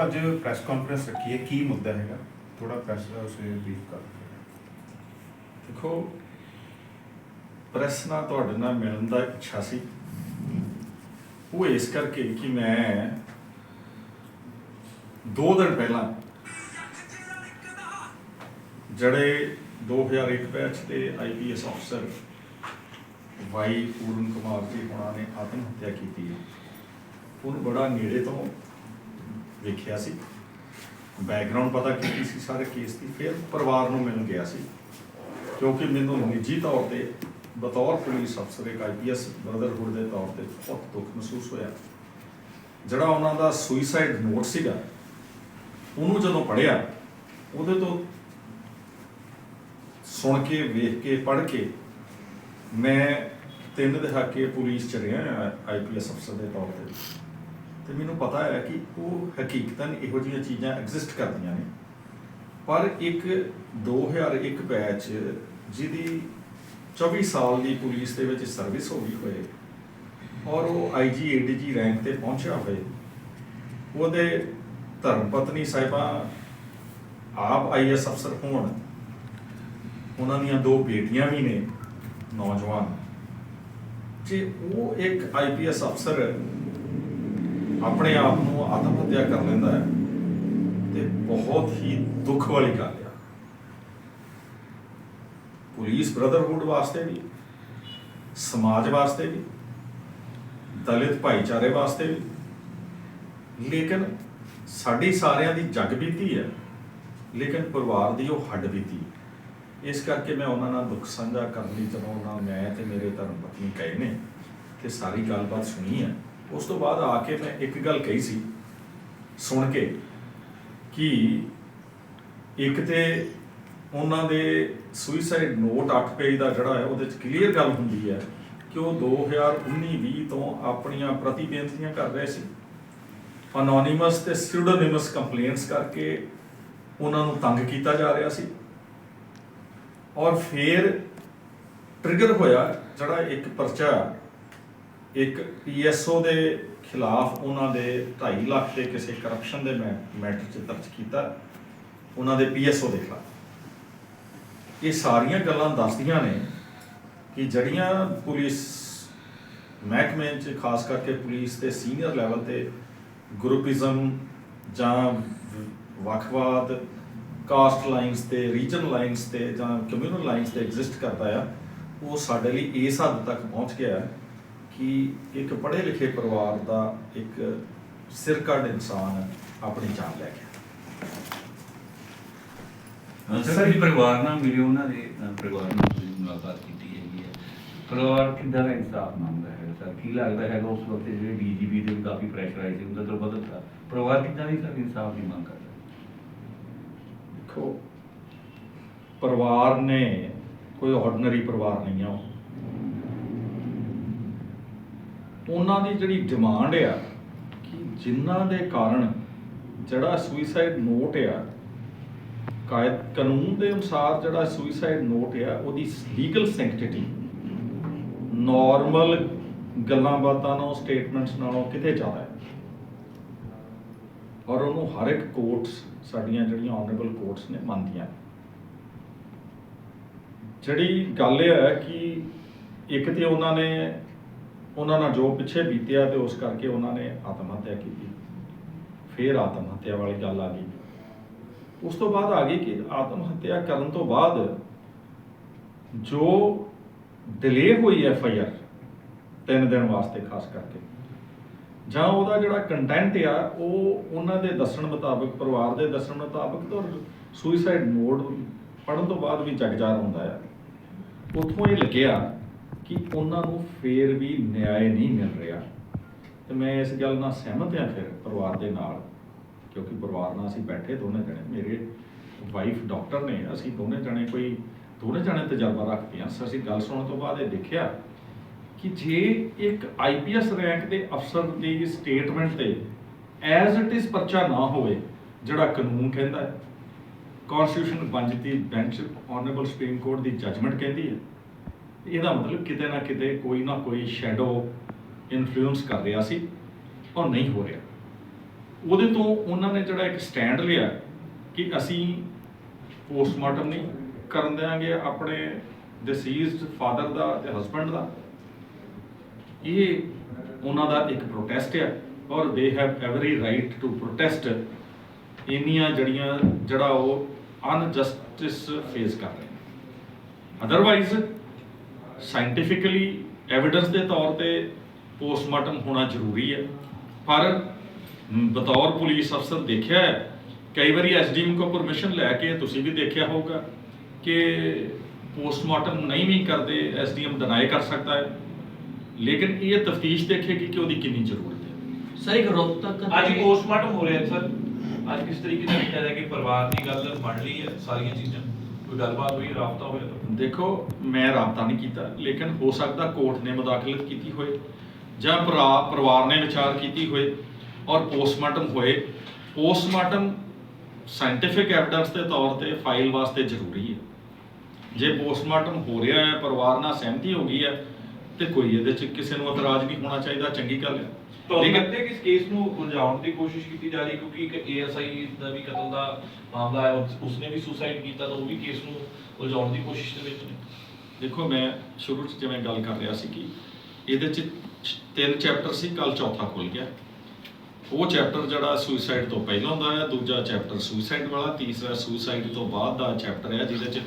ਸਾਹਿਬ ਅੱਜ press conference ਰੱਖੀ ਹੈ, ਕੀ ਮੁੱਦਾ ਹੈਗਾ? ਥੋੜਾ ਪ੍ਰੈਸ ਦਾ ਉਸੇ ਬਰੀਫ ਕਰ ਦਿਓ। ਦੇਖੋ ਪ੍ਰੈਸ ਨਾਲ ਤੁਹਾਡੇ ਨਾਲ ਮਿਲਣ ਦਾ ਇੱਛਾ ਸੀ। ਉਹ ਇਸ ਕਰਕੇ ਕਿ ਮੈਂ ਦੋ ਦਿਨ ਪਹਿਲਾਂ ਜਿਹੜੇ 2001 ਬੈਚ ਦੇ ਆਈਪੀਐਸ ਅਫਸਰ ਵਾਈ ਪੂਰਨ ਕੁਮਾਰ ਜੀ ਹੋਣਾ ਨੇ ਆਤਮ ਹੱਤਿਆ ਕੀਤੀ ਹੈ। ਉਹਨੂੰ ਬੜਾ ਨੇੜੇ ਤੋਂ ਵੇਖਿਆ ਸੀ। ਬੈਕਗ੍ਰਾਉਂਡ ਪਤਾ ਕੀਤੀ ਸੀ? ਸਾਰੇ ਕੇਸ ਦੀ ਫਿਰ ਪਰਿਵਾਰ ਨੂੰ ਮਿਲਣ ਗਿਆ ਸੀ। ਕਿਉਂਕਿ ਮੈਨੂੰ ਨਿੱਜੀ ਤੌਰ ਤੇ ਬਤੌਰ ਪੁਲਿਸ ਅਫਸਰ ਇੱਕ ਆਈਪੀਐਸ ਬ੍ਰਦਰਹੁੱਡ ਦੇ ਤੌਰ ਤੇ ਬਹੁਤ ਦੁੱਖ ਮਹਿਸੂਸ ਹੋਇਆ। ਜਿਹੜਾ ਉਹਨਾਂ ਦਾ ਸੁਇਸਾਈਡ ਨੋਟ ਸੀਗਾ, ਉਹਨੂੰ ਜਦੋਂ ਪੜ੍ਹਿਆ, ਉਹਦੇ ਤੋਂ ਸੁਣ ਕੇ, ਵੇਖ ਕੇ, ਪੜ੍ਹ ਕੇ ਮੈਂ ਤਿੰਨ ਦਹਾਕੇ ਪੁਲਿਸ ਚ ਰਿਹਾ ਆਈਪੀਐਸ ਅਫਸਰ ਦੇ ਤੌਰ ਤੇ। ਤੇ ਮੈਨੂੰ ਪਤਾ ਹੈ ਕਿ ਉਹ ਹਕੀਕਤਨ ਇਹੋ ਜਿਹੀਆਂ ਚੀਜ਼ਾਂ ਐਗਜ਼ਿਸਟ ਕਰਦੀਆਂ ਨੇ। ਪਰ ਇੱਕ 2001 ਬੈਚ ਜਿਹਦੀ 24 ਸਾਲ ਦੀ ਪੁਲਿਸ ਦੇ ਵਿੱਚ ਸਰਵਿਸ ਹੋ ਗਈ ਹੋਏ ਔਰ ਉਹ ਆਈਜੀ ਏਡੀਜੀ ਰੈਂਕ ਤੇ ਪਹੁੰਚਿਆ ਹੋਏ। ਉਹਦੇ ਧਰਮ ਪਤਨੀ ਸਾਹਿਬਾਂ ਆਪ ਆਈਐਸ ਅਫਸਰ ਹੋਣ, ਉਹਨਾਂ ਦੀਆਂ ਦੋ ਬੇਟੀਆਂ ਵੀ ਨੇ, ਨੌਜਵਾਨ। ਜੇ ਉਹ ਇੱਕ ਆਈਪੀਐਸ ਅਫਸਰ ਆਪਣੇ ਆਪ ਨੂੰ ਆਤਮ ਹੱਤਿਆ ਕਰ ਲੈਂਦਾ ਹੈ ਤੇ ਬਹੁਤ ਹੀ ਦੁੱਖ ਵਾਲੀ ਗੱਲ ਆ। ਪੁਲਿਸ ਬ੍ਰਦਰਹੁੱਡ ਵਾਸਤੇ ਵੀ, ਸਮਾਜ ਵਾਸਤੇ ਵੀ, ਦਲਿਤ ਭਾਈਚਾਰੇ ਵਾਸਤੇ ਵੀ। ਲੇਕਿਨ ਸਾਡੀ ਸਾਰਿਆਂ ਦੀ ਜਗ ਬੀਤੀ ਹੈ, ਲੇਕਿਨ ਪਰਿਵਾਰ ਦੀ ਉਹ ਹੱਡ ਬੀਤੀ ਇਸ ਕਰਕੇ ਮੈਂ ਉਹਨਾਂ ਨਾਲ ਦੁੱਖ ਸਾਂਝਾ ਕਰਨ ਲਈ ਜਦੋਂ ਉਹਨਾਂ ਮੈਂ ਤੇ ਮੇਰੇ ਧਰਮ ਪਤਨੀ ਗਏ ਨੇ ਤੇ ਸਾਰੀ ਗੱਲਬਾਤ ਸੁਣੀ ਹੈ। ਉਸ ਤੋਂ ਬਾਅਦ ਆ ਕੇ ਮੈਂ ਇੱਕ ਗੱਲ ਕਹੀ ਸੀ, ਸੁਣ ਕੇ, ਕਿ ਇੱਕ ਤੇ ਉਹਨਾਂ ਦੇ ਸੁਇਸਾਈਡ ਨੋਟ 8 ਪੇਜ ਦਾ ਜਿਹੜਾ ਹੈ, ਉਹਦੇ ਵਿੱਚ ਕਲੀਅਰ ਗੱਲ ਹੁੰਦੀ ਹੈ ਕਿ ਉਹ 2019-20 ਤੋਂ ਆਪਣੀਆਂ ਪ੍ਰਤੀਬੇਨਤੀਆਂ ਕਰ ਰਹੇ ਸੀ। ਅਨੋਨਿਮਸ ਤੇ ਸਿਊਡੋਨਿਮਸ ਕੰਪਲੇਂਟਸ ਕਰਕੇ ਉਹਨਾਂ ਨੂੰ ਤੰਗ ਕੀਤਾ ਜਾ ਰਿਹਾ ਸੀ। ਔਰ ਫਿਰ ਟ੍ਰਿਗਰ ਹੋਇਆ ਜਿਹੜਾ ਇੱਕ ਪਰਚਾ ਇੱਕ ਪੀਐਸਓ ਦੇ ਖਿਲਾਫ ਉਹਨਾਂ ਦੇ 2.5 ਲੱਖ ਦੇ ਕਿਸੇ ਕਰਪਸ਼ਨ ਦੇ ਮੈਟਰ 'ਚ ਦਰਜ ਕੀਤਾ, ਉਹਨਾਂ ਦੇ ਪੀਐਸਓ ਦੇ ਖਿਲਾਫ। ਇਹ ਸਾਰੀਆਂ ਗੱਲਾਂ ਦੱਸਦੀਆਂ ਨੇ ਕਿ ਜੜੀਆਂ ਪੁਲਿਸ ਮਹਿਕਮੇ 'ਚ, ਖਾਸ ਕਰਕੇ ਪੁਲਿਸ ਦੇ ਸੀਨੀਅਰ ਲੈਵਲ ਤੇ ਗਰੁੱਪਿਜ਼ਮ ਜਾਂ ਵੱਖਵਾਦ ਕਾਸਟ ਲਾਈਨਸ ਤੇ ਰੀਜਨ ਲਾਈਨਸ ਤੇ ਜਾਂ ਕਮਿਊਨਲ ਲਾਈਨਸ ਤੇ ਐਗਜ਼ਿਸਟ ਕਰਦਾ ਆ, ਉਹ ਸਾਡੇ ਲਈ ਇਸ ਹੱਦ ਤੱਕ ਪਹੁੰਚ ਗਿਆ। ਹੈ ਕਿ ਇੱਕ ਪੜ੍ਹੇ ਲਿਖੇ ਪਰਿਵਾਰ ਦਾ ਇੱਕ ਸਿਰਕੱਢ ਇਨਸਾਨ ਆਪਣੀ ਜਾਨ ਲੈ ਗਿਆ ਸਰ ਪਰਿਵਾਰ ਨਾਲ ਮਿਲੇ ਉਹਨਾਂ ਦੇ ਪਰਿਵਾਰ ਨਾਲ ਤੁਸੀਂ ਮੁਲਾਕਾਤ ਕੀਤੀ ਹੈਗੀ ਹੈ। ਪਰਿਵਾਰ ਕਿੱਦਾਂ ਦਾ ਇਨਸਾਫ ਮੰਗਦਾ ਹੈ ਸਰ? ਕੀ ਲੱਗਦਾ ਹੈਗਾ ਉਸ ਵਕਤ ਜਿਹੜੇ ਡੀਜੀਪੀ ਦੇ ਕਾਫੀ ਪ੍ਰੈਸ਼ਰ ਆਈ ਸੀ ਉਹਦਾ ਤਾਂ ਬਦਲਦਾ ਪਰਿਵਾਰ ਕਿੱਦਾਂ ਦੀ ਸਰ ਇਨਸਾਫ ਦੀ ਮੰਗ ਕਰਦਾ ਦੇਖੋ ਪਰਿਵਾਰ ਨੇ ਕੋਈ ਆਰਡੀਨਰੀ ਪਰਿਵਾਰ ਨਹੀਂ ਆ ਉਹ। ਉਹਨਾਂ ਦੀ ਜਿਹੜੀ ਡਿਮਾਂਡ ਆ, ਕਿ ਜਿਨ੍ਹਾਂ ਦੇ ਕਾਰਨ ਜਿਹੜਾ ਸੁਇਸਾਈਡ ਨੋਟ ਆ, ਕਾਇਦ, ਕਾਨੂੰਨ ਦੇ ਅਨੁਸਾਰ ਜਿਹੜਾ ਸੁਇਸਾਈਡ ਨੋਟ ਆ, ਉਹਦੀ ਲੀਗਲ ਸੈਂਕਟੀਟੀ ਨਾਰਮਲ ਗੱਲਾਂ ਬਾਤਾਂ ਨਾਲੋਂ ਸਟੇਟਮੈਂਟਸ ਨਾਲੋਂ ਕਿਤੇ ਜ਼ਿਆਦਾ ਹੈ ਔਰ ਉਹਨੂੰ ਹਰ ਇੱਕ ਕੋਰਟਸ ਸਾਡੀਆਂ ਜਿਹੜੀਆਂ ਆਨਰੇਬਲ ਕੋਰਟਸ ਨੇ, ਮੰਨਦੀਆਂ ਨੇ। ਜਿਹੜੀ ਗੱਲ ਇਹ ਹੈ ਕਿ ਇੱਕ ਤੇ ਉਹਨਾਂ ਨੇ ਉਹਨਾਂ ਨਾਲ ਜੋ ਪਿੱਛੇ ਬੀਤਿਆ ਤੇ ਉਸ ਕਰਕੇ ਉਹਨਾਂ ਨੇ ਆਤਮ ਹੱਤਿਆ ਕੀਤੀ। ਫਿਰ ਆਤਮ ਹੱਤਿਆ ਵਾਲੀ ਗੱਲ ਆ ਗਈ। ਉਸ ਤੋਂ ਬਾਅਦ ਆ ਗਈ ਕਿ ਆਤਮ ਹੱਤਿਆ ਕਰਨ ਤੋਂ ਬਾਅਦ ਜੋ ਡਿਲੇ ਹੋਈ ਐਫ ਆਈ ਆਰ ਤਿੰਨ ਦਿਨ ਵਾਸਤੇ ਖਾਸ ਕਰਕੇ, ਜਾਂ ਉਹਦਾ ਜਿਹੜਾ ਕੰਟੈਂਟ ਆ, ਉਹ ਉਹਨਾਂ ਦੇ ਦੱਸਣ ਮੁਤਾਬਕ, ਪਰਿਵਾਰ ਦੇ ਦੱਸਣ ਮੁਤਾਬਕ ਤਾਂ ਸੁਇਸਾਈਡ ਨੋਟ ਪੜਨ ਤੋਂ ਬਾਅਦ ਵੀ ਜਗਜਾਰ ਹੁੰਦਾ ਆ। ਉੱਥੋਂ ਇਹ ਲੱਗਿਆ ਕਿ ਉਹਨਾਂ ਨੂੰ ਫੇਰ ਵੀ ਨਿਆਂ ਨਹੀਂ ਮਿਲ ਰਿਹਾ। ਤੇ ਮੈਂ ਇਸ ਗੱਲ ਨਾਲ ਸਹਿਮਤ ਹਾਂ ਫਿਰ ਪਰਿਵਾਰ ਦੇ ਨਾਲ, ਕਿਉਂਕਿ ਪਰਿਵਾਰ ਨਾਲ ਅਸੀਂ ਬੈਠੇ ਦੋਨੇ ਜਣੇ, ਮੇਰੇ ਵਾਈਫ ਡਾਕਟਰ ਨੇ, ਅਸੀਂ ਦੋਨੇ ਜਣੇ ਕੋਈ, ਦੋਨੇ ਜਣੇ ਤਜਰਬਾ ਰੱਖਦੇ ਹਾਂ। ਅਸੀਂ ਗੱਲ ਸੁਣਨ ਤੋਂ ਬਾਅਦ ਇਹ ਦੇਖਿਆ ਕਿ ਜੇ ਇੱਕ ਆਈਪੀਐਸ ਰੈਂਕ ਦੇ ਅਫਸਰ ਦੀ ਸਟੇਟਮੈਂਟ ਤੇ ਐਜ਼ ਇਟ ਇਜ਼ ਪਰਚਾ ਨਾ ਹੋਵੇ, ਜਿਹੜਾ ਕਾਨੂੰਨ ਕਹਿੰਦਾ ਹੈ constitution bench bench honourable supreme court ਦੀ ਜੱਜਮੈਂਟ ਕਹਿੰਦੀ ਹੈ ਇਹਦਾ ਮਤਲਬ ਕਿਤੇ ਨਾ ਕਿਤੇ ਕੋਈ ਨਾ ਕੋਈ ਸ਼ੈਡੋ ਇਨਫਲੂਐਂਸ ਕਰ ਰਿਹਾ ਸੀ ਔਰ ਨਹੀਂ ਹੋ ਰਿਹਾ। ਉਹਦੇ ਤੋਂ ਉਹਨਾਂ ਨੇ ਜਿਹੜਾ ਇੱਕ ਸਟੈਂਡ ਲਿਆ ਕਿ ਅਸੀਂ ਪੋਸਟਮਾਰਟਮ ਨਹੀਂ ਕਰਨ ਦਿਆਂਗੇ ਆਪਣੇ ਡਿਸੀਜ਼ਡ ਫਾਦਰ ਦਾ ਤੇ ਹਸਬੰਡ ਦਾ। ਇਹ ਉਹਨਾਂ ਦਾ ਇੱਕ ਪ੍ਰੋਟੈਸਟ ਹੈ ਔਰ they have every right to protest ਇੰਨੀਆਂ ਜੜੀਆਂ ਜਿਹੜਾ ਉਹ ਅਨਜਸਟਿਸ ਫੇਸ ਕਰ ਰਹੇ ਨੇ। ਅਦਰਵਾਈਜ਼ ਸਾਇੰਟੀਫਿਕਲੀ ਐਵੀਡੈਂਸ ਦੇ ਤੌਰ ਤੇ ਪੋਸਟਮਾਰਟਮ ਹੋਣਾ ਜ਼ਰੂਰੀ ਹੈ। ਪਰ ਬਤੌਰ ਪੁਲਿਸ ਅਫਸਰ ਦੇਖਿਆ ਹੈ ਕਈ ਵਾਰੀ ਐਸਡੀਐਮ ਕੋ ਪਰਮਿਸ਼ਨ ਲੈ ਕੇ ਤੁਸੀਂ ਵੀ ਦੇਖਿਆ ਹੋਊਗਾ ਕਿ ਪੋਸਟਮਾਰਟਮ ਨਹੀਂ ਵੀ ਕਰਦੇ ਐਸਡੀਐਮ ਡਿਨਾਈ ਕਰ ਸਕਦਾ ਹੈ। ਲੇਕਿਨ ਇਹ ਤਫਤੀਸ਼ ਦੇਖੇਗੀ ਕਿ ਉਹਦੀ ਕਿੰਨੀ ਜ਼ਰੂਰਤ ਹੈ। ਸਰ ਇੱਕ ਰੋਕ ਤੱਕ ਅੱਜ ਪੋਸਟਮਾਰਟਮ ਹੋ ਰਿਹਾ ਹੈ ਸਰ। ਅੱਜ ਕਿਸ ਤਰੀਕੇ ਨਾਲ ਕਿਹਾ ਜਾਏ ਕਿ ਪਰਿਵਾਰ ਦੀ ਗੱਲ ਮੰਨ ਲਈ ਹੈ ਸਾਰੀਆਂ ਚੀਜ਼ਾਂ। ਕੋਈ ਗੱਲਬਾਤ ਹੋਈ, ਰਾਬਤਾ ਹੋਇਆ ਤਾਂ ਦੇਖੋ, ਮੈਂ ਰਾਬਤਾ ਨਹੀਂ ਕੀਤਾ, ਲੇਕਿਨ ਹੋ ਸਕਦਾ ਕੋਰਟ ਨੇ ਮੁਦਾਖਲਤ ਕੀਤੀ ਹੋਏ, ਜਾਂ ਪਰਿਵਾਰ ਨੇ ਵਿਚਾਰ ਕੀਤੀ ਹੋਏ ਔਰ ਪੋਸਟਮਾਰਟਮ ਹੋਏ। ਪੋਸਟਮਾਰਟਮ ਸਾਇੰਟੀਫਿਕ ਐਵੀਡੈਂਸ ਦੇ ਤੌਰ ਤੇ ਫਾਈਲ ਵਾਸਤੇ ਜ਼ਰੂਰੀ ਹੈ। ਜੇ ਪੋਸਟਮਾਰਟਮ ਹੋ ਰਿਹਾ ਹੈ, ਪਰਿਵਾਰ ਨਾਲ ਸਹਿਮਤੀ ਹੋ ਗਈ ਹੈ ਤੇ ਕੋਈ ਇਹਦੇ ਚ ਕਿਸੇ ਨੂੰ ਇਤਰਾਜ਼ ਨਹੀਂ ਹੋਣਾ ਚਾਹੀਦਾ ਚੰਗੀ ਗੱਲ ਹੈ। ਤੁਹਾਨੂੰ ਲੱਗਦਾ ਹੈ ਕਿ ਇਸ ਕੇਸ ਨੂੰ ਉਲਝਾਉਣ ਦੀ ਕੋਸ਼ਿਸ਼ ਕੀਤੀ ਜਾ ਰਹੀ ਹੈ ਕਿਉਂਕਿ ਇੱਕ ਏਐਸਆਈ ਦਾ ਵੀ ਕਤਲ ਦਾ ਮਾਮਲਾ ਹੈ ਉਸ- ਉਸਨੇ ਵੀ ਸੁਸਾਈਡ ਕੀਤਾ ਤਾਂ ਉਹ ਵੀ ਕੇਸ ਨੂੰ ਉਲਝਾਉਣ ਦੀ ਕੋਸ਼ਿਸ਼ ਦੇ ਵਿੱਚ ਨੇ। ਦੇਖੋ ਮੈਂ ਸ਼ੁਰੂ ਚ ਜਿਵੇਂ ਗੱਲ ਕਰ ਰਿਹਾ ਸੀ ਕਿ ਇਹਦੇ ਚ ਤਿੰਨ ਚੈਪਟਰ ਸੀ ਕੱਲ ਚੌਥਾ ਖੁੱਲ ਗਿਆ। ਉਹ ਚੈਪਟਰ ਜਿਹੜਾ ਸੁਸਾਈਡ ਤੋਂ ਪਹਿਲਾਂ ਦਾ ਹੈ ਦੂਜਾ ਚੈਪਟਰ ਸੁਸਾਈਡ ਵਾਲਾ ਤੀਸਰਾ ਸੁਸਾਈਡ ਤੋਂ ਬਾਅਦ ਦਾ ਚੈਪਟਰ ਹੈ ਜਿਹਦੇ ਚ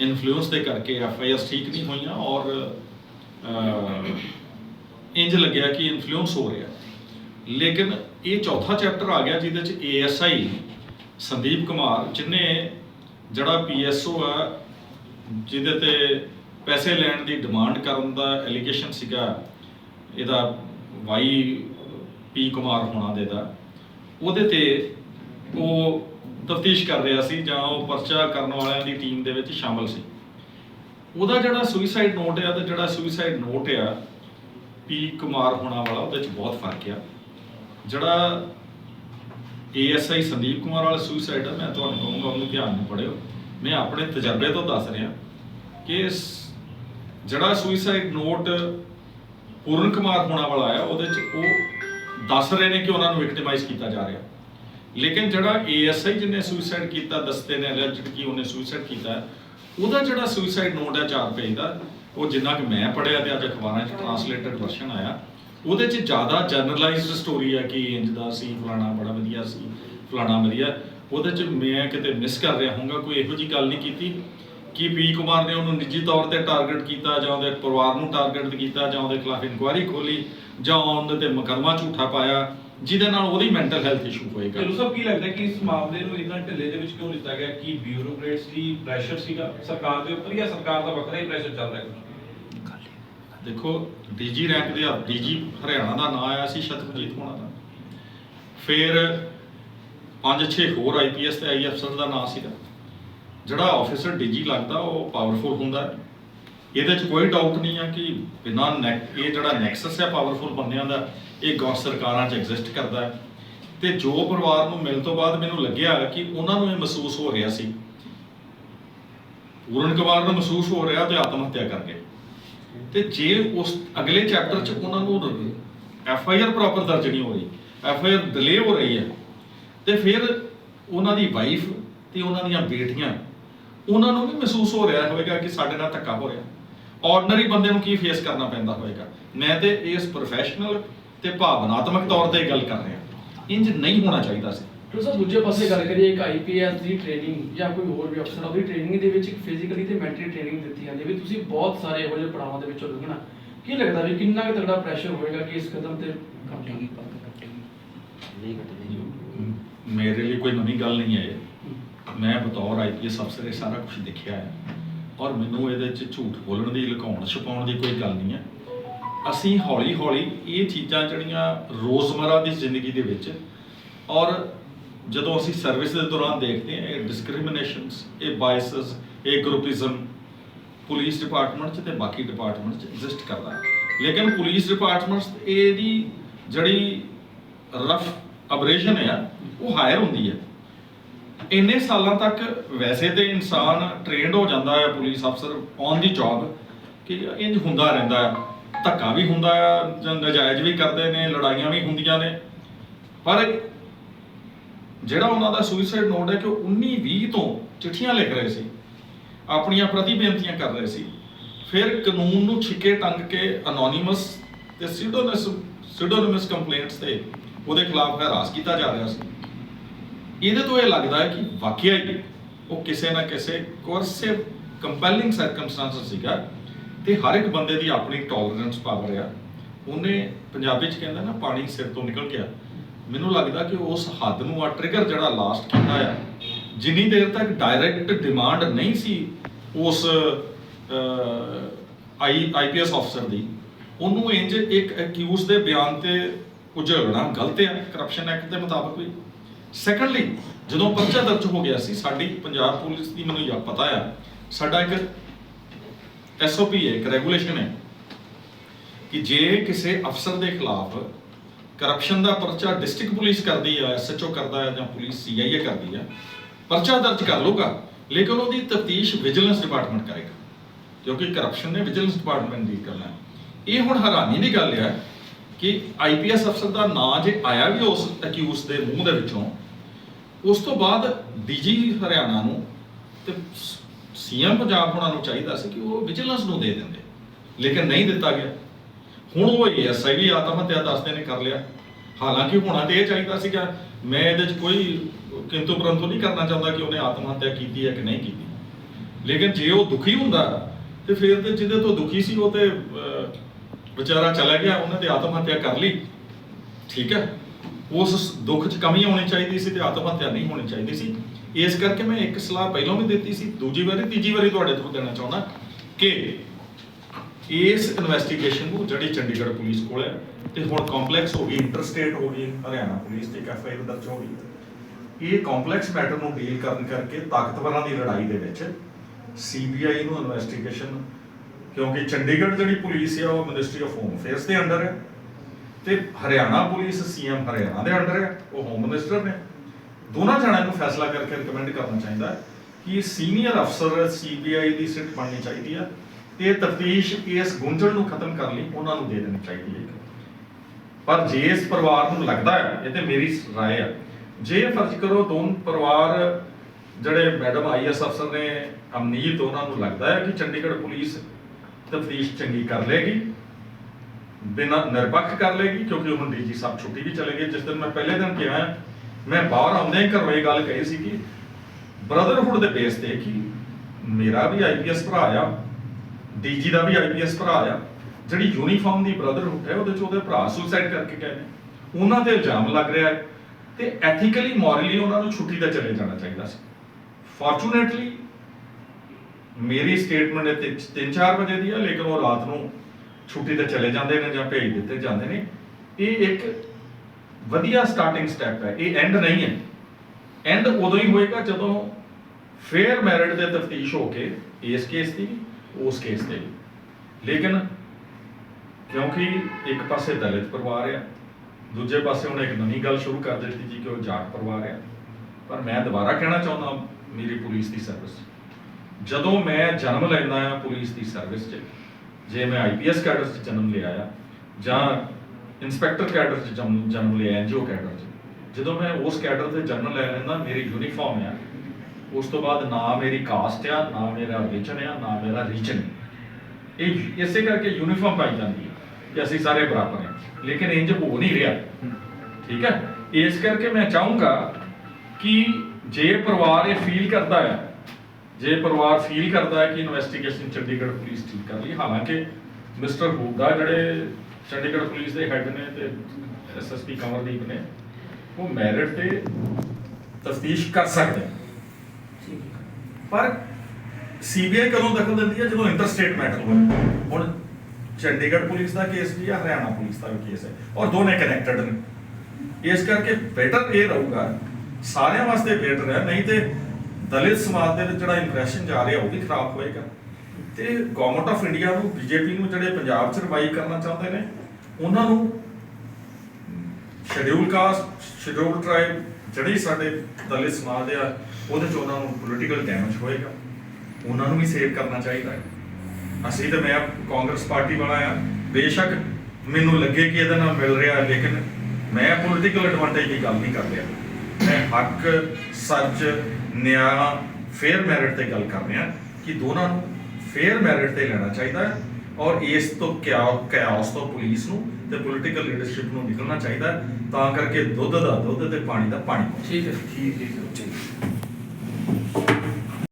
ਇਨਫਲੂਐਂਸ ਦੇ ਕਰਕੇ ਐਫ ਆਈ ਠੀਕ ਨਹੀਂ ਹੋਈਆਂ ਔਰ ਇੰਜ ਲੱਗਿਆ ਕਿ ਇਨਫਲੂਐਂਸ ਹੋ ਰਿਹਾ। ਲੇਕਿਨ ਇਹ ਚੌਥਾ ਚੈਪਟਰ ਆ ਗਿਆ ਜਿਹਦੇ ਚ ਏਐਸਆਈ ਸੰਦੀਪ ਕੁਮਾਰ, ਜਿਨੇ ਜਿਹੜਾ ਪੀਐਸਓ ਆ, ਜਿਹਦੇ ਤੇ ਪੈਸੇ ਲੈਣ ਦੀ ਡਿਮਾਂਡ ਕਰਨ ਦਾ ਐਲੀਗੇਸ਼ਨ ਸੀਗਾ, ਇਹਦਾ ਵਾਈ ਪੀ ਕੁਮਾਰ ਹੋਣਾ ਦੇ ਦਾ, ਉਹਦੇ ਤੇ ਉਹ ਤਫਤੀਸ਼ ਕਰ ਰਿਹਾ ਸੀ ਜਾਂ ਉਹ ਪਰਚਾ ਕਰਨ ਵਾਲਿਆਂ ਦੀ ਟੀਮ ਦੇ ਵਿੱਚ ਸ਼ਾਮਲ ਸੀ। ਉਹਦਾ ਜਿਹੜਾ ਸੁਸਾਈਡ ਨੋਟ ਆ ਤੇ ਜਿਹੜਾ ਸੁਸਾਈਡ ਨੋਟ ਆ ਪੀ ਕੁਮਾਰ ਹੋਣਾ ਵਾਲਾ, ਉਹਦੇ ਵਿੱਚ ਬਹੁਤ ਫ਼ਰਕ ਆ। ਜਿਹੜਾ ਏਐਸਆਈ ਸੰਦੀਪ ਕੁਮਾਰ ਵਾਲਾ ਸੁਸਾਈਡ ਆ, ਮੈਂ ਤੁਹਾਨੂੰ ਕਹੂੰਗਾ, ਉਹਨੂੰ ਧਿਆਨ ਨਾਲ ਪੜਿਓ ਮੈਂ ਆਪਣੇ ਤਜਰਬੇ ਤੋਂ ਦੱਸ ਰਿਹਾ ਕਿ ਜਿਹੜਾ ਸੁਸਾਈਡ ਨੋਟ ਪੂਰਨ ਕੁਮਾਰ ਹੋਣਾ ਵਾਲਾ ਆ, ਉਹਦੇ ਚ ਉਹ ਦੱਸ ਰਹੇ ਨੇ ਕਿ ਉਹਨਾਂ ਨੂੰ ਵਿਕਟਿਮਾਈਜ਼ ਕੀਤਾ ਜਾ ਰਿਹਾ। ਲੇਕਿਨ ਜਿਹੜਾ ਏਐਸਆਈ ਜਿਹਨੇ ਸੁਸਾਈਡ ਕੀਤਾ, ਦੱਸਦੇ ਨੇ ਅਲੈਜਡ ਕਿ ਉਹਨੇ ਸੁਸਾਈਡ ਕੀਤਾ ਉਹਦਾ ਜਿਹੜਾ ਸੁਸਾਈਡ ਨੋਟ ਹੈ 4 ਪੇਜ ਦਾ, ਉਹ ਜਿੰਨਾ ਕਿ ਮੈਂ ਪੜਿਆ ਤੇ ਅੱਜ ਅਖਬਾਰਾਂ 'ਚ ਟਰਾਂਸਲੇਟਡ ਵਰਸ਼ਨ ਆਇਆ, ਉਹਦੇ 'ਚ ਜ਼ਿਆਦਾ ਜਨਰਲਾਈਜ਼ਡ ਸਟੋਰੀ ਹੈ ਕਿ ਇੰਜ ਦਾ ਸੀ, ਫਲਾਣਾ ਬੜਾ ਵਧੀਆ ਸੀ, ਫਲਾਣਾ ਵਧੀਆ। ਉਹਦੇ 'ਚ ਮੈਂ ਕਿਤੇ ਮਿਸ ਕਰ ਰਿਹਾ ਹੋਊਗਾ, ਕੋਈ ਇਹੋ ਜੀ ਗੱਲ ਨਹੀਂ ਕੀਤੀ ਕਿ ਪੀ ਕੁਮਾਰ ਨੇ ਉਹਨੂੰ ਨਿੱਜੀ ਤੌਰ ਤੇ ਟਾਰਗੇਟ ਕੀਤਾ ਜਾਂ ਉਹਦੇ ਪਰਿਵਾਰ ਨੂੰ ਟਾਰਗੇਟ ਕੀਤਾ ਜਾਂ ਉਹਦੇ ਖਿਲਾਫ ਇਨਕੁਆਇਰੀ ਖੋਲੀ ਜਾਂ ਉਹਦੇ ਤੇ ਮੁਕੱਦਮਾ ਝੂਠਾ ਪਾਇਆ। ਜਿਹਦੇ ਨਾਲ ਉਹਦੀ ਮੈਂਟਲ ਹੈਲਥ ਇਸ਼ੂ ਹੋਏਗਾ। ਢਿੱਲੋਂ ਸਾਹਿਬ ਕੀ ਲੱਗਦਾ ਕਿ ਇਸ ਮਾਮਲੇ ਨੂੰ ਇੰਨਾ ਢਿੱਲੇ ਦੇ ਵਿੱਚ ਕਿਉਂ ਲਿੱਤਾ ਗਿਆ? ਕੀ ਬਿਊਰੋਕਰੇਟਸ ਦੀ ਪ੍ਰੈਸ਼ਰ ਸੀਗਾ ਸਰਕਾਰ ਦੇ ਉੱਪਰ ਜਾਂ ਸਰਕਾਰ ਦਾ ਵੱਖਰਾ ਹੀ ਪ੍ਰੈਸ਼ਰ ਚੱਲ ਰਿਹਾ ਹੈ ਦੇਖੋ ਡੀਜੀ ਰੈਂਕ ਦੇ ਡੀਜੀ ਹਰਿਆਣਾ ਦਾ ਨਾਂ ਆਇਆ ਸੀ ਸ਼ਤਰਜੀਤ ਹੋਣਾ ਦਾ। ਫਿਰ ਪੰਜ ਛੇ ਹੋਰ ਆਈਪੀਐਸ ਤੇ ਆਈ ਅਫਸਰ ਦਾ ਨਾਂ ਸੀਗਾ। ਜਿਹੜਾ ਆਫੀਸਰ ਡੀਜੀ ਲੱਗਦਾ ਉਹ ਪਾਵਰਫੁਲ ਹੁੰਦਾ ਹੈ। ਇਹਦੇ 'ਚ ਕੋਈ ਡਾਊਟ ਨਹੀਂ ਆ ਕਿ ਬਿਨਾਂ ਨੈਕ ਇਹ ਜਿਹੜਾ ਨੈਕਸਸ ਹੈ ਪਾਵਰਫੁਲ ਬੰਦਿਆਂ ਦਾ ਇਹ ਗੌਰ ਸਰਕਾਰਾਂ 'ਚ ਐਗਜ਼ਿਸਟ ਕਰਦਾ ਹੈ। ਤੇ ਜੋ ਪਰਿਵਾਰ ਨੂੰ ਮਿਲਣ ਤੋਂ ਬਾਅਦ ਮੈਨੂੰ ਲੱਗਿਆ ਕਿ ਉਹਨਾਂ ਨੂੰ ਇਹ ਮਹਿਸੂਸ ਹੋ ਰਿਹਾ ਸੀ। ਪੂਰਨ ਕੁਮਾਰ ਨੂੰ ਮਹਿਸੂਸ ਹੋ ਰਿਹਾ ਤੇ ਆਤਮ ਹੱਤਿਆ ਕਰ ਗਏ। ਤੇ ਜੇ ਉਸ ਅਗਲੇ ਚੈਪਟਰ 'ਚ ਉਹਨਾਂ ਨੂੰ ਐਫ ਆਈ ਆਰ ਪ੍ਰੋਪਰ ਦਰਜ ਨਹੀਂ ਹੋ ਰਹੀ ਐਫ ਆਈ ਆਰ ਡਿਲੇ ਹੋ ਰਹੀ ਹੈ, ਤੇ ਫਿਰ ਉਹਨਾਂ ਦੀ ਵਾਈਫ ਤੇ ਉਹਨਾਂ ਦੀਆਂ ਬੇਟੀਆਂ, ਉਹਨਾਂ ਨੂੰ ਵੀ ਮਹਿਸੂਸ ਹੋ ਰਿਹਾ ਹੋਵੇਗਾ ਕਿ ਸਾਡੇ ਨਾਲ ਧੱਕਾ ਹੋ ਰਿਹਾ। ਆਰਡੀਨਰੀ ਬੰਦੇ ਨੂੰ ਕੀ ਫੇਸ ਕਰਨਾ ਪੈਂਦਾ ਹੋਵੇਗਾ? ਮੈਂ ਤੇ ਇਸ ਪ੍ਰੋਫੈਸ਼ਨਲ ਤੇ ਭਾਵਨਾਤਮਕ ਤੌਰ ਤੇ ਗੱਲ ਕਰ ਰਿਹਾ ਇੰਜ ਨਹੀਂ ਹੋਣਾ ਚਾਹੀਦਾ ਸੀ। ਫਿਰ ਸਰ ਦੂਜੇ ਪਾਸੇ ਗੱਲ ਕਰੀਏ ਇੱਕ ਆਈਪੀਐਸ ਦੀ ਟ੍ਰੇਨਿੰਗ ਜਾਂ ਕੋਈ ਹੋਰ ਵੀ ਅਫਸਰ ਉਹਦੀ ਟ੍ਰੇਨਿੰਗ ਦੇ ਵਿੱਚ ਇੱਕ ਫਿਜ਼ੀਕਲੀ ਤੇ ਮੈਂਟਲੀ ਟ੍ਰੇਨਿੰਗ ਦਿੱਤੀ ਜਾਂਦੀ ਹੈ ਵੀ ਤੁਸੀਂ ਬਹੁਤ ਸਾਰੇ ਇਹੋ ਜਿਹੇ ਪੜਾਵਾਂ ਦੇ ਵਿੱਚੋਂ ਲੰਘਣਾ ਕੀ ਲੱਗਦਾ ਵੀ ਕਿੰਨਾ ਕੁ ਤਗੜਾ ਪ੍ਰੈਸ਼ਰ ਹੋਏਗਾ ਕਿ ਇਸ ਕਦਮ ਤੇ ਕੰਮ ਕੱਟੇਗੀ ਪੱਕ ਕੱਟੇਗੀ ਨਹੀਂ ਕੱਟੇਗੀ ਮ- ਮੇਰੇ ਲਈ ਕੋਈ ਨਵੀਂ ਗੱਲ ਨਹੀਂ ਹੈ ਇਹ ਮੈਂ ਬਤੌਰ ਆਈਪੀਐਸ ਅਫਸਰ ਇਹ ਸਾਰਾ ਕੁਝ ਦੇਖਿਆ ਹੈ। ਔਰ ਮੈਨੂੰ ਇਹਦੇ 'ਚ ਝੂਠ ਬੋਲਣ ਦੀ ਲੁਕਾਉਣ ਛੁਪਾਉਣ ਦੀ ਕੋਈ ਗੱਲ ਨਹੀਂ ਹੈ। ਅਸੀਂ ਹੌਲੀ ਹੌਲੀ ਇਹ ਚੀਜ਼ਾਂ ਜਿਹੜੀਆਂ ਰੋਜ਼ਮਰਾ ਦੀ ਜ਼ਿੰਦਗੀ ਦੇ ਵਿੱਚ ਔਰ ਜਦੋਂ ਅਸੀਂ ਸਰਵਿਸ ਦੇ ਦੌਰਾਨ ਦੇਖਦੇ ਹਾਂ, ਇਹ ਡਿਸਕ੍ਰਿਮੀਨੇਸ਼ਨਸ ਇਹ ਬਾਇਸਸ ਇਹ ਗਰੁੱਪਿਜ਼ਮ ਪੁਲਿਸ ਡਿਪਾਰਟਮੈਂਟ 'ਚ ਤੇ ਬਾਕੀ ਡਿਪਾਰਟਮੈਂਟ 'ਚ ਐਗਜ਼ਿਸਟ ਕਰਦਾ ਹੈ। ਲੇਕਿਨ ਪੁਲਿਸ ਡਿਪਾਰਟਮੈਂਟਸ ਇਹਦੀ ਜਿਹੜੀ ਰਫ ਅਬਰੇਸ਼ਨ ਹੈ ਉਹ ਹਾਇਰ ਹੁੰਦੀ ਹੈ। ਇੰਨੇ ਸਾਲਾਂ ਤੱਕ ਵੈਸੇ ਤੇ ਇਨਸਾਨ ਟ੍ਰੇਨਡ ਹੋ ਜਾਂਦਾ ਹੈ ਪੁਲਿਸ ਅਫਸਰ ਔਨ ਦੀ ਜੌਬ ਕਿ ਇੰਜ ਹੁੰਦਾ ਰਹਿੰਦਾ ਹੈ। ਧੱਕਾ ਵੀ ਹੁੰਦਾ ਹੈ ਜਾਂ ਨਜਾਇਜ਼ ਵੀ ਕਰਦੇ ਨੇ, ਲੜਾਈਆਂ ਵੀ ਹੁੰਦੀਆਂ ਨੇ। ਪਰ ਜਿਹੜਾ ਉਹਨਾਂ ਦਾ ਸੁਸਾਈਡ ਨੋਟ ਹੈ ਕਿ ਉਹ 19 20 ਤੋਂ ਚਿੱਠੀਆਂ ਲਿਖ ਰਹੇ ਸੀ, ਆਪਣੀਆਂ ਪ੍ਰਤੀਬੇਨਤੀਆਂ ਕਰ ਰਹੇ ਸੀ। ਫਿਰ ਕਾਨੂੰਨ ਨੂੰ ਛਿੱਕੇ ਟੰਗ ਕੇ ਅਨੋਨਿਮਸ ਤੇ ਸਿਡੋਨਸ ਸਿਡੋਨਿਮਸ ਕੰਪਲੇਂਟਸ ਤੇ ਉਹਦੇ ਖਿਲਾਫ ਹਰਾਸ ਕੀਤਾ ਜਾ ਰਿਹਾ ਸੀ। ਇਹਦੇ ਤੋਂ ਇਹ ਲੱਗਦਾ ਹੈ ਕਿ ਵਾਕਿਆ ਹੀ ਉਹ ਕਿਸੇ ਨਾ ਕਿਸੇ ਕੋਰਸਿਵ ਕੰਪੈਲਿੰਗ ਸਰਕਮਸਟੈਂਸਸ ਸੀਗਾ। ਤੇ ਹਰ ਇੱਕ ਬੰਦੇ ਦੀ ਆਪਣੀ ਟੋਲਰੈਂਸ ਪਾਵਰ ਆ। ਉਹਨੇ ਪੰਜਾਬੀ ਚ ਕਹਿੰਦਾ ਨਾ, ਪਾਣੀ ਸਿਰ ਤੋਂ ਨਿਕਲ ਗਿਆ। ਮੈਨੂੰ ਲੱਗਦਾ ਕਿ ਉਸ ਹੱਦ ਨੂੰ ਆ ਟ੍ਰਿਗਰ ਜਿਹੜਾ ਲਾਸਟ ਕੀਤਾ ਆ, ਜਿੰਨੀ ਦੇਰ ਤੱਕ ਡਾਇਰੈਕਟ ਡਿਮਾਂਡ ਨਹੀਂ ਸੀ ਉਸ ਆਈ ਆਈਪੀਐਸ ਅਫਸਰ ਦੀ, ਉਹਨੂੰ ਇੰਜ ਇੱਕ ਅਕਿਊਜ਼ ਦੇ ਬਿਆਨ ਤੇ ਉਝਲਣਾ ਗਲਤ ਆ ਕਰਪਸ਼ਨ ਐਕਟ ਦੇ ਮੁਤਾਬਕ ਵੀ। ਸੈਕੰਡਲੀ ਜਦੋਂ ਪਰਚਾ ਦਰਜ ਹੋ ਗਿਆ ਸੀ, ਸਾਡੀ ਪੰਜਾਬ ਪੁਲਿਸ ਦੀ ਮੈਨੂੰ ਯਾ ਪਤਾ ਆ, ਸਾਡਾ ਇੱਕ ਐਸਓਪੀ ਹੈ, ਇੱਕ ਰੈਗੂਲੇਸ਼ਨ ਹੈ, ਕਿ ਜੇ ਕਿਸੇ ਅਫਸਰ ਦੇ ਖਿਲਾਫ ਕਰਪਸ਼ਨ ਦਾ ਪਰਚਾ ਡਿਸਟ੍ਰਿਕਟ ਪੁਲਿਸ ਕਰਦੀ ਹੈ ਐਸਐਚਓ ਕਰਦਾ ਹੈ ਜਾਂ ਪੁਲਿਸ ਸੀਆਈਏ ਕਰਦੀ ਆ, ਪਰਚਾ ਦਰਜ ਕਰ ਲੂਗਾ ਲੇਕਿਨ ਉਹਦੀ ਤਫਤੀਸ਼ ਵਿਜੀਲੈਂਸ ਡਿਪਾਰਟਮੈਂਟ ਕਰੇਗਾ, ਕਿਉਂਕਿ ਕਰਪਸ਼ਨ ਨੇ ਵਿਜੀਲੈਂਸ ਡਿਪਾਰਟਮੈਂਟ ਦੀ ਕਰਨਾ ਹੈ। ਇਹ ਹੁਣ ਹੈਰਾਨੀ ਦੀ ਗੱਲ ਹੈ ਕਿ ਆਈਪੀਐਸ ਅਫਸਰ ਦਾ ਨਾਂ ਜੇ ਆਇਆ ਵੀ ਉਸ ਅਕਿਊਜ਼ ਦੇ ਮੂੰਹ ਦੇ ਵਿੱਚੋਂ, ਉਸ ਤੋਂ ਬਾਅਦ ਡੀਜੀ ਹਰਿਆਣਾ ਨੂੰ ਤੇ ਸੀਐਮ ਪੰਜਾਬ ਹੋਣਾ ਨੂੰ ਚਾਹੀਦਾ ਸੀ ਕਿ ਉਹ ਵਿਜੀਲੈਂਸ ਨੂੰ ਦੇ ਦਿੰਦੇ। ਲੇਕਿਨ ਨਹੀਂ ਦਿੱਤਾ ਗਿਆ। ਹੁਣ ਉਹ ਐਸਆਈ ਵੀ ਆਤਮ ਹੱਤਿਆ ਦੱਸਦੇ ਨੇ ਕਰ ਲਿਆ। ਹਾਲਾਂਕਿ ਹੋਣਾ ਤੇ ਇਹ ਚਾਹੀਦਾ ਸੀਗਾ, ਮੈਂ ਇਹਦੇ 'ਚ ਕੋਈ ਕਿੰਤੂ ਪਰੰਤੂ ਨਹੀਂ ਕਰਨਾ ਚਾਹੁੰਦਾ ਕਿ ਉਹਨੇ ਆਤਮ ਹੱਤਿਆ ਕੀਤੀ ਹੈ ਕਿ ਨਹੀਂ ਕੀਤੀ। ਲੇਕਿਨ ਜੇ ਉਹ ਦੁਖੀ ਹੁੰਦਾ, ਤੇ ਫਿਰ ਤੇ ਜਿਹਦੇ ਤੋਂ ਦੁਖੀ ਸੀ ਉਹ ਤੇ ਵਿਚਾਰਾ ਚਲਾ ਗਿਆ, ਉਹਨੇ ਤੇ ਆਤਮ ਹੱਤਿਆ ਕਰ ਲਈ। ਠੀਕ ਹੈ? ਉਸ ਦੁੱਖ 'ਚ ਕਮੀ ਆਉਣੀ ਚਾਹੀਦੀ ਸੀ ਤੇ ਆਤਮ ਹੱਤਿਆ ਨਹੀਂ ਹੋਣੀ ਚਾਹੀਦੀ ਸੀ। ਇਸ ਕਰਕੇ ਮੈਂ ਇੱਕ ਸਲਾਹ ਪਹਿਲਾਂ ਵੀ ਦਿੱਤੀ ਸੀ, ਦੂਜੀ ਵਾਰੀ, ਤੀਜੀ ਵਾਰੀ ਤੁਹਾਡੇ ਤੋਂ ਦੇਣਾ ਚਾਹੁੰਦਾ ਕਿ ਇਸ ਇਨਵੈਸਟੀਗੇਸ਼ਨ ਨੂੰ ਜਿਹੜੀ ਚੰਡੀਗੜ੍ਹ ਪੁਲਿਸ ਕੋਲ ਹੈ ਤੇ ਹੁਣ ਕੰਪਲੈਕਸ ਹੋ ਗਈ। ਇੰਟਰਸਟੇਟ ਹੋ ਗਈ, ਹਰਿਆਣਾ ਪੁਲਿਸ ਤੇ ਐਫਆਈਆਰ ਦਰਜ ਹੋ ਗਈ। ਇਹ ਕੰਪਲੈਕਸ ਮੈਟਰ ਨੂੰ ਡੀਲ ਕਰਨ ਕਰਕੇ ਤਾਕਤਵਰਾਂ ਦੀ ਲੜਾਈ ਦੇ ਵਿੱਚ ਸੀਬੀਆਈ ਨੂੰ ਇਨਵੈਸਟੀਗੇਸ਼ਨ ਕਿਉਂਕਿ ਚੰਡੀਗੜ੍ਹ ਜਿਹੜੀ ਪੁਲਿਸ ਹੈ ਉਹ ਮਿਨਿਸਟਰੀ ਆਫ ਹੋਮ ਅਫੇਅਰਸ ਦੇ ਅੰਡਰ ਹੈ ਤੇ ਹਰਿਆਣਾ ਪੁਲਿਸ ਸੀਐਮ ਹਰਿਆਣਾ ਦੇ ਅੰਡਰ ਹੈ, ਉਹ ਹੋਮ ਮਿਨਿਸਟਰ ਨੇ। ਦੋਨਾਂ ਜਣਾਂ ਨੂੰ ਫੈਸਲਾ ਕਰਕੇ ਰეკਮੈਂਡ ਕਰਨਾ ਚਾਹੀਦਾ ਹੈ ਕਿ ਸੀਨੀਅਰ ਅਫਸਰ ਸੀਬੀਆਈ ਦੀ ਸਿੱਟ ਬਣਨੀ ਚਾਹੀਦੀ ਆ ਇਹ ਤਫਤੀਸ਼ ਇਸ ਗੁੰਝਲ ਨੂੰ ਖਤਮ ਕਰਨ ਲਈ ਉਹਨਾਂ ਨੂੰ ਦੇ ਦੇਣੀ ਚਾਹੀਦੀ ਹੈ। ਪਰ ਜੇ ਇਸ ਪਰਿਵਾਰ ਨੂੰ ਲੱਗਦਾ ਹੈ, ਇਹ ਤੇ ਮੇਰੀ رائے ਆ ਜੇ ਫਰਜ਼ ਕਰੋ ਦੋਨ ਪਰਿਵਾਰ ਜਿਹੜੇ ਮੈਡਮ ਆਈਐਸ ਅਫਸਰ ਨੇ, ਅਮਨੀਤ, ਉਹਨਾਂ ਨੂੰ ਲੱਗਦਾ ਹੈ ਕਿ ਚੰਡੀਗੜ੍ਹ ਪੁਲਿਸ ਤਫਤੀਸ਼ ਚੰਗੀ ਕਰ ਲੇਗੀ, ਬਿਨਾਂ ਨਿਰਪੱਖ ਕਰ ਲੇਗੀ, ਕਿਉਂਕਿ ਹੁਣ ਡੀਜੀ ਸਾਹਿਬ ਛੁੱਟੀ ਵੀ ਚਲੇ ਗਏ, ਜਿਸ ਦਿਨ ਮੈਂ ਪਹਿਲੇ ਦਿਨ ਕਿਹਾ ਮੈਂ ਬਾਹਰ ਆਉਂਦੇ ਘਰੋਂ ਇਹ ਗੱਲ ਕਹੀ ਸੀ ਕਿ ਬ੍ਰਦਰਹੁੱਡ ਦੇ ਬੇਸ ਤੇ ਕਿ ਮੇਰਾ ਵੀ ਆਈਪੀਐਸ ਭਰਾ ਆ ਡੀਜੀ ਦਾ ਵੀ ਆਈਪੀਐਸ ਭਰਾ ਆ, ਜਿਹੜੀ ਯੂਨੀਫਾਰਮ ਦੀ ਬ੍ਰਦਰਹੁੱਡ ਹੈ, ਉਹਦੇ ਚ ਉਹਦੇ ਭਰਾ ਸੁਸਾਈਡ ਕਰਕੇ ਗਏ ਨੇ। ਉਹਨਾਂ ਤੇ ਇਲਜ਼ਾਮ ਲੱਗ ਰਿਹਾ ਹੈ ਤੇ ਐਥੀਕਲੀ ਮੋਰਲੀ ਉਹਨਾਂ ਨੂੰ ਛੁੱਟੀ ਤੇ ਚਲੇ ਜਾਣਾ ਚਾਹੀਦਾ ਸੀ। ਫੋਰਚੂਨੇਟਲੀ ਮੇਰੀ ਸਟੇਟਮੈਂਟ ਇਹ 3-4 ਵਜੇ ਦੀ ਹੈ, ਲੇਕਿਨ ਉਹ ਰਾਤ ਨੂੰ ਛੁੱਟੀ ਤੇ ਚਲੇ ਜਾਂਦੇ ਨੇ ਜਾਂ ਭੇਜ ਦਿੱਤੇ ਜਾਂਦੇ ਨੇ। ਇਹ ਇੱਕ ਵਧੀਆ ਸਟਾਰਟਿੰਗ ਸਟੈਪ ਹੈ, ਇਹ ਐਂਡ ਨਹੀਂ ਹੈ। ਐਂਡ ਉਦੋਂ ਹੀ ਹੋਏਗਾ ਜਦੋਂ ਫੇਅਰ ਮੈਰਿਟ ਦੇ ਤਫਤੀਸ਼ ਹੋ ਕੇ ਇਸ ਕੇਸ ਦੀ, ਉਸ ਕੇਸ 'ਤੇ ਲੇਕਿਨ ਕਿਉਂਕਿ ਇੱਕ ਪਾਸੇ ਦਲਿਤ ਪਰਿਵਾਰ ਆ, ਦੂਜੇ ਪਾਸੇ ਹੁਣ ਇੱਕ ਨਵੀਂ ਗੱਲ ਸ਼ੁਰੂ ਕਰ ਦਿੱਤੀ ਜੀ ਕਿ ਉਹ ਜਾਟ ਪਰਿਵਾਰ ਆ। ਪਰ ਮੈਂ ਦੁਬਾਰਾ ਕਹਿਣਾ ਚਾਹੁੰਦਾ ਮੇਰੀ ਪੁਲਿਸ ਦੀ ਸਰਵਿਸ ਜਦੋਂ ਮੈਂ ਜਨਮ ਲੈਂਦਾ ਆ ਪੁਲਿਸ ਦੀ ਸਰਵਿਸ 'ਚ, ਜੇ ਮੈਂ ਆਈਪੀਐਸ ਕੈਡਰ 'ਚ ਜਨਮ ਲਿਆ ਆ ਜਾਂ ਇਨਸਪੈਕਟਰ ਕੈਡਰ 'ਚ ਜਨਮ ਜਨਮ ਲਿਆ ਐਨਜੀਓ ਕੈਡਰ 'ਚ। ਜਦੋਂ ਮੈਂ ਉਸ ਕੈਡਰ ਤੇ ਜਨਮ ਲੈ ਲੈਂਦਾ ਮੇਰੀ ਯੂਨੀਫਾਰਮ ਆ। ਉਸ ਤੋਂ ਬਾਅਦ ਨਾ ਮੇਰੀ ਕਾਸਟ ਆ, ਨਾ ਮੇਰਾ ਰਿਲੀਜਨ ਆ, ਨਾ ਮੇਰਾ ਰੀਜਨ ਇਹ ਇਸੇ ਕਰਕੇ ਯੂਨੀਫਾਰਮ ਪਾਈ ਜਾਂਦੀ ਹੈ ਕਿ ਅਸੀਂ ਸਾਰੇ ਬਰਾਬਰ ਹਾਂ ਲੇਕਿਨ ਇੰਜ ਹੋ ਨਹੀਂ ਰਿਹਾ। ਠੀਕ ਹੈ ਇਸ ਕਰਕੇ ਮੈਂ ਚਾਹੂੰਗਾ ਕਿ ਜੇ ਪਰਿਵਾਰ ਇਹ ਫੀਲ ਕਰਦਾ ਹੈ ਜੇ ਪਰਿਵਾਰ ਫੀਲ ਕਰਦਾ ਹੈ ਕਿ ਇਨਵੈਸਟੀਗੇਸ਼ਨ ਚੰਡੀਗੜ੍ਹ ਪੁਲਿਸ ਠੀਕ ਕਰ ਲਈ ਹਾਲਾਂਕਿ ਮਿਸਟਰ ਹੁੱਡਾ ਜਿਹੜੇ ਚੰਡੀਗੜ੍ਹ ਪੁਲਿਸ ਦੇ ਹੈੱਡ ਨੇ ਤੇ ਐਸਐਸਪੀ ਕਮਰਦੀਪ ਨੇ, ਉਹ ਮੈਰਿਟ ਤੇ ਤਫਤੀਸ਼ ਕਰ ਸਕਦੇ ਨੇ। ਪਰ ਸੀਬੀਆਈ ਕਦੋਂ ਦਖਲ ਦਿੰਦੀ ਹੈ? ਜਦੋਂ ਇੰਟਰਸਟੇਟ ਮੈਟਰ ਹੋਵੇ ਹੁਣ ਚੰਡੀਗੜ੍ਹ ਪੁਲਿਸ ਦਾ ਕੇਸ ਵੀ ਹੈ ਹਰਿਆਣਾ ਪੁਲਿਸ ਦਾ ਵੀ ਕੇਸ ਹੈ। ਔਰ ਦੋਨੇ ਕਨੈਕਟਡ ਨੇ। ਇਸ ਕਰਕੇ ਬੈਟਰ ਇਹ ਰਹੂਗਾ, ਸਾਰਿਆਂ ਵਾਸਤੇ ਬੈਟਰ ਹੈ। ਨਹੀਂ ਤੇ ਦਲਿਤ ਸਮਾਜ ਦੇ ਵਿੱਚ ਜਿਹੜਾ ਇੰਪ੍ਰੈਸ਼ਨ ਜਾ ਰਿਹਾ, ਉਹ ਵੀ ਖਰਾਬ ਹੋਏਗਾ। ਤੇ ਗਵਰਨਮੈਂਟ ਆਫ ਇੰਡੀਆ ਨੂੰ ਬੀਜੇਪੀ ਨੂੰ ਜਿਹੜੇ ਪੰਜਾਬ 'ਚ ਰਿਵਾਈਵ ਕਰਨਾ ਚਾਹੁੰਦੇ ਨੇ, ਉਹਨਾਂ ਨੂੰ ਸ਼ਡਿਊਲ ਕਾਸਟ ਸ਼ਡਿਊਲ ਟ੍ਰਾਈਬ ਜਿਹੜੇ ਸਾਡੇ ਦਲਿਤ ਸਮਾਜ ਦੇ ਆ, ਉਹਦੇ 'ਚ ਉਹਨਾਂ ਨੂੰ ਪੋਲੀਟੀਕਲ ਡੈਮੇਜ ਹੋਏਗਾ। ਉਹਨਾਂ ਨੂੰ ਵੀ ਸੇਵ ਕਰਨਾ ਚਾਹੀਦਾ ਹੈ। ਅਸੀਂ ਤਾਂ ਮੈਂ ਕਾਂਗਰਸ ਪਾਰਟੀ ਵਾਲਾ ਆ। ਬੇਸ਼ੱਕ ਮੈਨੂੰ ਲੱਗੇ ਕਿ ਇਹਦੇ ਨਾਲ ਮਿਲ ਰਿਹਾ, ਲੇਕਿਨ ਮੈਂ ਪੋਲੀਟੀਕਲ ਐਡਵਾਂਟੇਜ ਦੀ ਗੱਲ ਨਹੀਂ ਕਰ ਰਿਹਾ। ਮੈਂ ਮੈਂ ਹੱਕ, ਸੱਚ, ਨਿਆਂ ਫੇਅਰ ਮੈਰਿਟ ਤੇ ਗੱਲ ਕਰ ਰਿਹਾ ਕਿ ਦੋਨਾਂ ਨੂੰ ਫੇਅਰ ਮੈਰਿਟ ਤੇ ਲੈਣਾ ਚਾਹੀਦਾ ਹੈ ਔਰ ਇਸ ਤੋਂ ਕਿਆ ਕਿਆਸ ਤੋਂ ਪੁਲਿਸ ਨੂੰ ਤੇ ਪੋਲੀਟੀਕਲ ਲੀਡਰਸ਼ਿਪ ਨੂੰ ਨਿਕਲਣਾ ਚਾਹੀਦਾ ਹੈ ਤਾਂ ਕਰਕੇ ਦੁੱਧ ਦਾ ਦੁੱਧ ਤੇ ਪਾਣੀ ਦਾ ਪਾਣੀ ਠੀਕ ਹੈ। ਠੀਕ ਹੈ